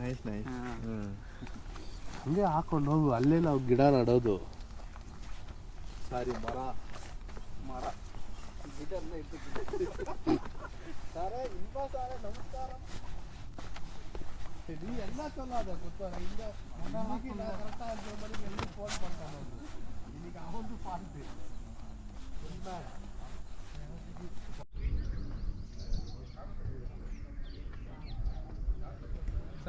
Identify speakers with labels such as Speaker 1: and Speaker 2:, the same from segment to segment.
Speaker 1: nice
Speaker 2: nice ಹಂಗೆ ಹಾಕೊಂಡು ಹೋಗು ಅಲ್ಲೇ ನಾವು ಗಿಡ ನಡೋದು ಸಾರಿ ಮರ
Speaker 1: ಮರ
Speaker 2: ನಮಸ್ಕಾರ ಎಲ್ಲ ಚಲೋ ಅದ ಇಲ್ಲ ಹಿಂಗ ಆಗಿ ಫೋನ್ ಮಾಡ್ಕೊಂಡು ನಿನಗೆ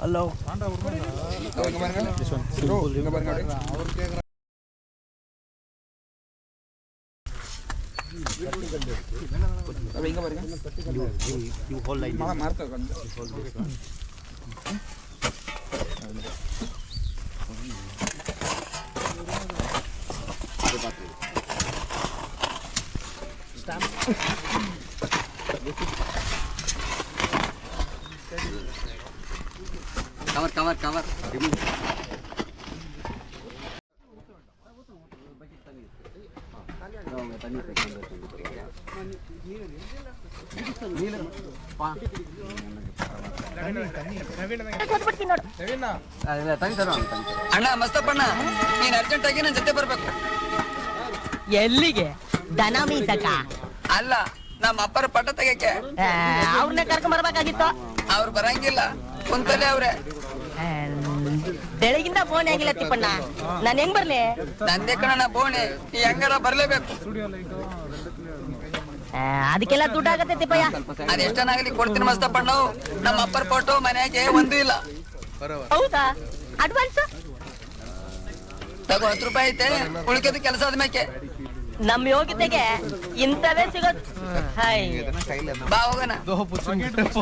Speaker 1: ஹலோ இங்க பாருங்க மரத்தை
Speaker 2: பார்த்து
Speaker 3: ಕವರ್ ಕವರ್ ಕವರ್ ಅಣ್ಣ ಮಸ್ತಪ್ಪಣ್ಣ ನೀನ್ ಅರ್ಜೆಂಟ್ ಜೊತೆ ಬರ್ಬೇಕು
Speaker 4: ಎಲ್ಲಿಗೆ ದನ ಮೀಸಕ
Speaker 3: ಅಲ್ಲ ನಮ್ಮ ಅಪ್ಪರ ಪಟ್ಟ ತೆಗಕ್ಕೆ
Speaker 4: ಅವ್ರನ್ನೇ ಕರ್ಕೊಂಡ್ ಬರ್ಬೇಕಾಗಿತ್ತು
Speaker 3: ಅವ್ರು ಬರಂಗಿಲ್ಲ ಕುಂತಲೆ ಅವ್ರೆ
Speaker 4: ಬೆಳಗಿಂದ ಫೋನ್ ಆಗಿಲ್ಲ ತಿಪ್ಪಣ್ಣ ನಾನ್ ಹೆಂಗ್ ಬರ್ಲಿ
Speaker 3: ನಂದೇ ಕಣ ಬೋಣೆ ಈ ಹೆಂಗಾರ ಬರ್ಲೇಬೇಕು
Speaker 4: ಅದಕ್ಕೆಲ್ಲಾ ಅದಕ್ಕೆಲ್ಲ ದುಡ್ಡು ಆಗತ್ತೆ ತಿಪ್ಪಯ್ಯ
Speaker 3: ಅದೆಷ್ಟನಾಗಲಿ ಕೊಡ್ತೀನಿ ಮಸ್ತ ಪಣ್ಣು ನಮ್ಮ ಅಪ್ಪರ ಫೋಟೋ ಮನೆಗೆ ಒಂದು ಇಲ್ಲ
Speaker 4: ಹೌದಾ ಅಡ್ವಾನ್ಸ್
Speaker 3: ತಗೋ ಹತ್ತು ರೂಪಾಯಿ ಐತೆ ಉಳಿಕೆದು ಕೆಲಸ ಆದ್ಮೇಕೆ
Speaker 4: ನಮ್ ಯೋಗ್ಯತೆಗೆ ಇಂಥವೇ ಸಿಗೋದು ಹಾಯ್
Speaker 3: ಬಾ
Speaker 5: ஒரு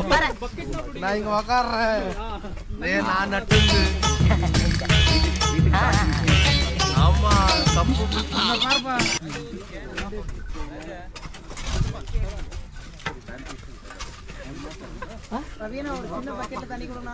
Speaker 5: சின்ன பக்கெட்ல தண்ணி கொடுண்ணா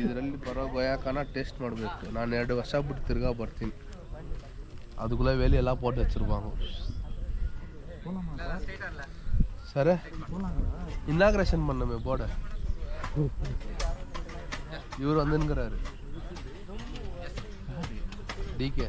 Speaker 2: ಇದರಲ್ಲಿ ಬರೋ ಗೊಯಾಕನ ಟೇಸ್ಟ್ ಮಾಡಬೇಕು ನಾನು ಎರಡು ವರ್ಷ ಬಿಟ್ಟು ತಿರ್ಗಾ ಬರ್ತೀನಿ அதுக்குள்ளே வேலையெல்லாம் போட்டு வச்சுருப்பாங்க சரி இன்னாக்ரேஷன் பண்ணமே போர்டை இவர் வந்துங்கிறாரு டிகே